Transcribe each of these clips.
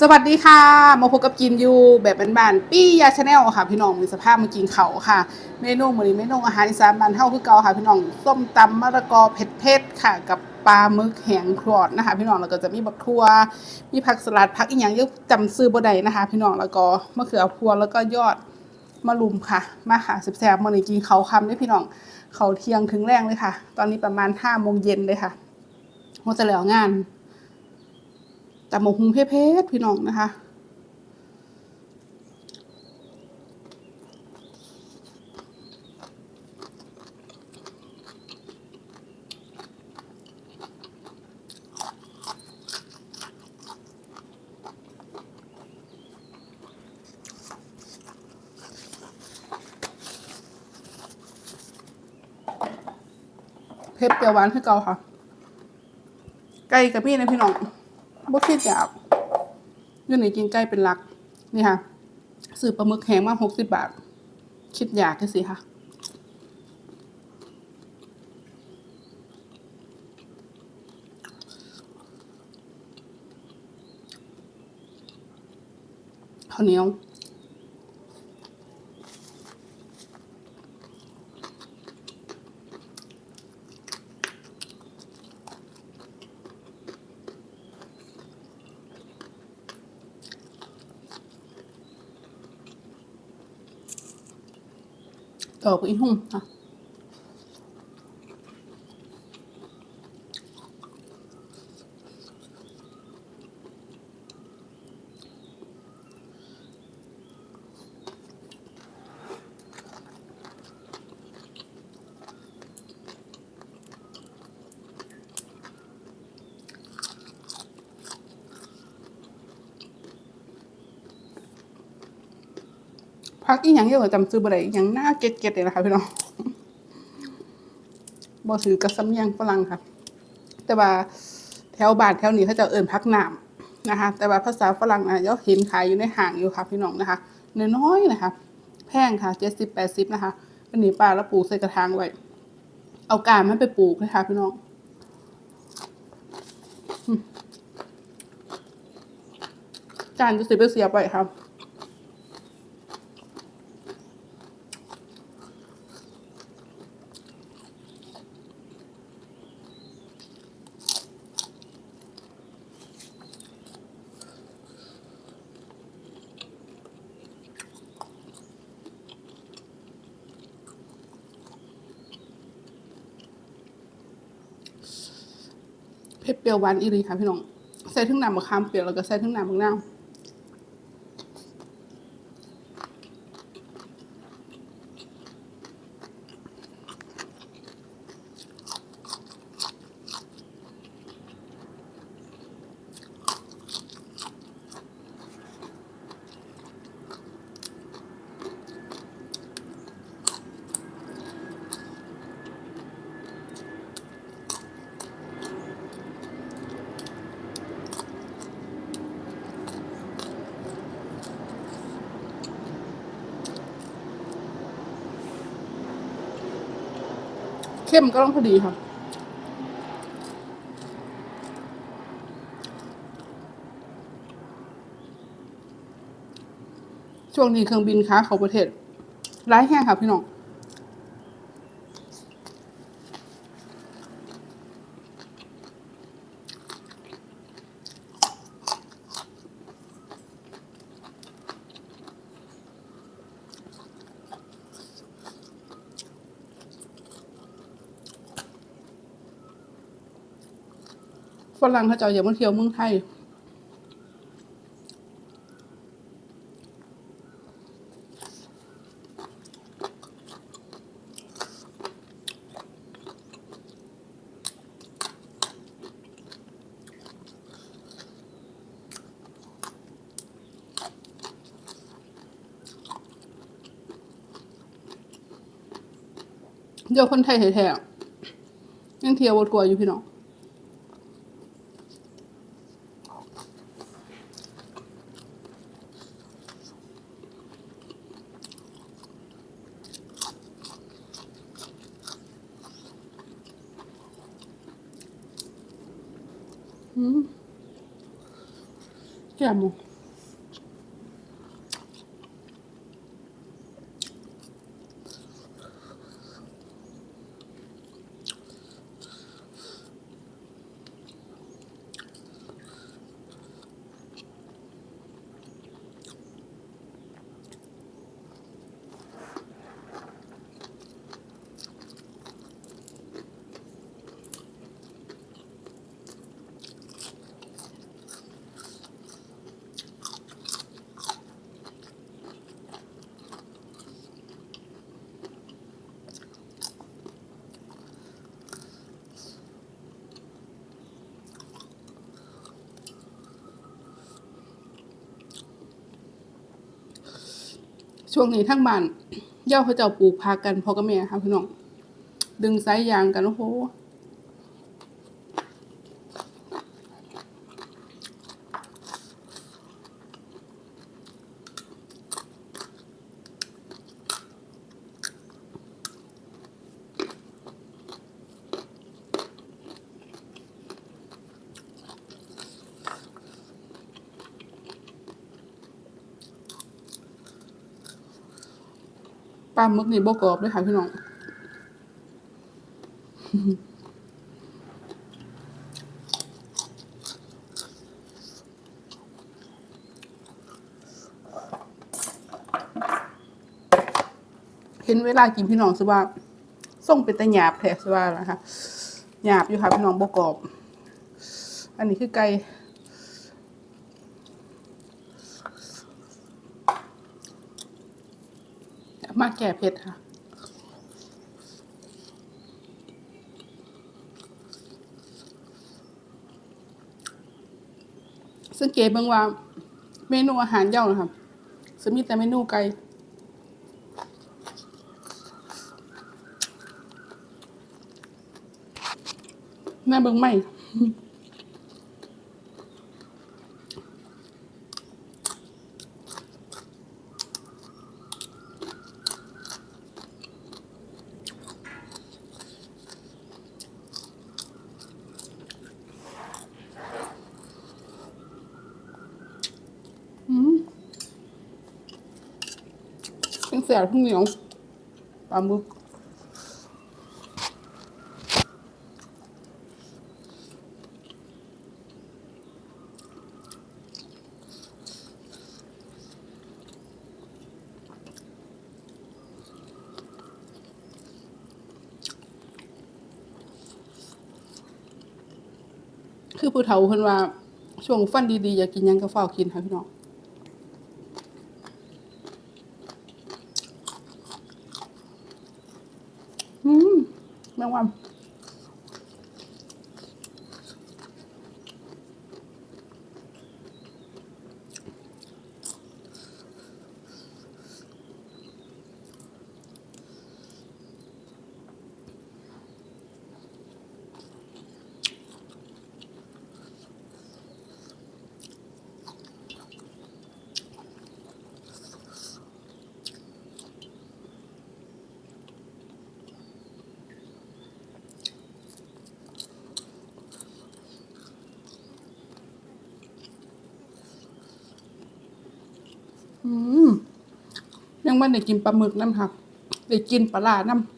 สวัสดีค่ะ มาพบกับกินยูแบบบ้านๆปี้ยาชาแนลค่ะ พี่น้องมีสภาพมากินเขาค่ะ เมนูมือนี้เมนูอาหารอีสานบ้านเฮาคือเก่าค่ะ พี่น้องส้มตำมะละกอเผ็ดๆค่ะ กับปลาหมึกแห้งครอดนะคะ พี่น้องแล้วก็จะมีบักทั่ว มีผักสลัดผักอีหยังเยอะจำซื้อบ่ได้นะคะ พี่น้องแล้วก็มะเขือพวงแล้วก็ยอดมะรุมค่ะ มาค่ะแซ่บๆมือนี้กินเขาคำเด้พี่น้องเขาเที่ยงถึงแรงเลยค่ะ ตอนนี้ประมาณ5โมงเย็นเลยค่ะว่าจะแล้วงาน แต่หมกหุงเพชรพี่น้องนะคะเพชรเปรี้ยวหวานคือเก่าค่ะ ไก่กับพี่นะพี่น้อง บ่คิดอยากอยังไหนกินไก่เป็นหลัก นี่ค่ะซื้อปลาหมึกแห้งมาหกสิบบาท คิดอยากจังสิค่ะข้าวเหนียว ต่อไป พักอีหยังเยอะกว่าจำซื้อบ่ได้อหยังหน้าเก็ตเก็ตเลยนะคะพี่น้องบ่ซื้อกระสำเนียงฝรั่งค่ะ แต่ว่าแถวบ้านแถวนี้เขาจะเอิ้นพักหนามนะคะ แต่ว่าภาษาฝรั่งนะเดี๋ยวเห็นขายอยู่ในห้างอยู่ค่ะพี่น้องนะคะน้อยๆนะคะ แพงค่ะเจ็ดสิบแปดสิบนะคะอันนี้ป้าแล้วปลูกใส่กระถางไว้เอาการมันไปปลูกนะคะพี่น้องอืมจานจะสิไปเสียไปครับ เผ็ดเปรี้ยวหวานอีรีค่ะพี่น้องใส่ทั้งน้ำมะขามเปียกแล้วก็ใส่ทั้งน้ำมะนาว เข้มก็ต้องพอดีค่ะ ช่วงนี้เครื่องบินค้าเขาประเทศร้ายแห้งค่ะพี่น้อง ฝรั่งเขาจะอย่ามาเที่ยวเมืองไทย เดี๋ยวคนไทยแท้ๆยังเที่ยวบทัวอยู่พี่น้อง อืมแก้ ช่วงนี้ทั้งบ้านเย่าเขาเจ้าปลูกพากันพ่อกับแม่ค่ะพี่น้อง ดึงสายยางกันโอ้โห ปลาหมึกนี่บ่กรอบเลยค่ะพี่น้องเห็นเวลากินพี่น้องสิว่าส่งเป็นตะหยาบแท้สิว่านะคะหยาบอยู่ค่ะพี่น้องบ่กรอบ อันนี้คือไก่ มาแก่เผ็ดค่ะสังเกตเบางว่า เมนูอาหารเย่านะครับจะมีแต่เมนูไก่แม่เบิ่งไม่ ทั้งเสียทั้งเหนียวปลาหมึกคือผู้เฒ่าเพิ่นว่าช่วงฟันดีๆ อยากกินหยังก็เฝ้ากินค่ะพี่น้อง อืม แม ยังไม่ได้กินปลาหมึกน้ำค่ะได้กินปลาลาน้ำ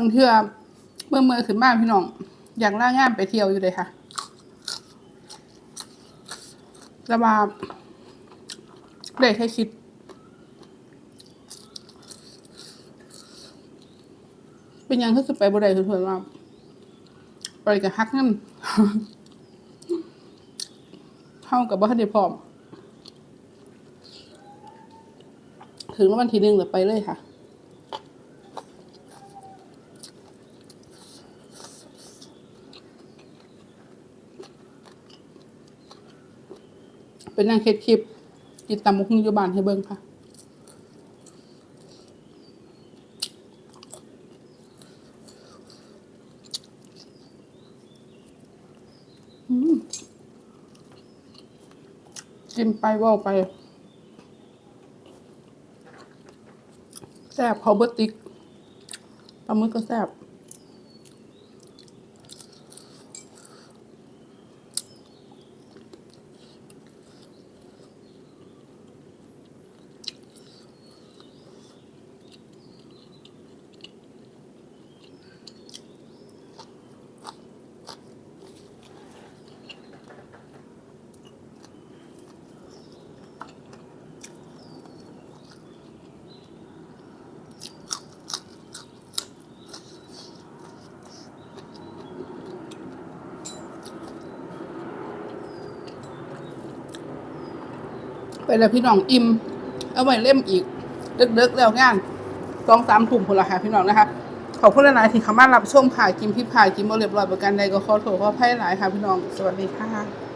างเทื่อเมื่อเมื่อขึ้นมาพี่น้อง อยากล่างานไปเที่ยวอยู่เลยค่ะแต่ว่าได้แค่คิดเป็นยังคือสิไปบ่ได้เพิ่นว่าไปกับฮักนั่นเฮากับบ่ทันได้พร้อม ถึงวันที่หนึ่งแล้วไปเลยค่ะ เป็นนางเฮ็ดคลิป กินตำมุกอยู่บ้านให้เบิ่งค่ะอืมกินไปว่าไปแซ่บเขาเบอร์ติกปลาหมึกก็แซ่บ ไปแล้วพี่น้องอิ่มเอาไว้เล่มอีกเด็กๆแล้วงานสองสามถุ่มพนละค่ะพี่น้องนะคะขอบคุณหลายๆที่เข้ามารับชมค่ะกินพี่ผ่ายกินโมเรียบร้อยประกันใดก็ขอโทษขออภัยหลายค่ะพี่น้องสวัสดีค่ะ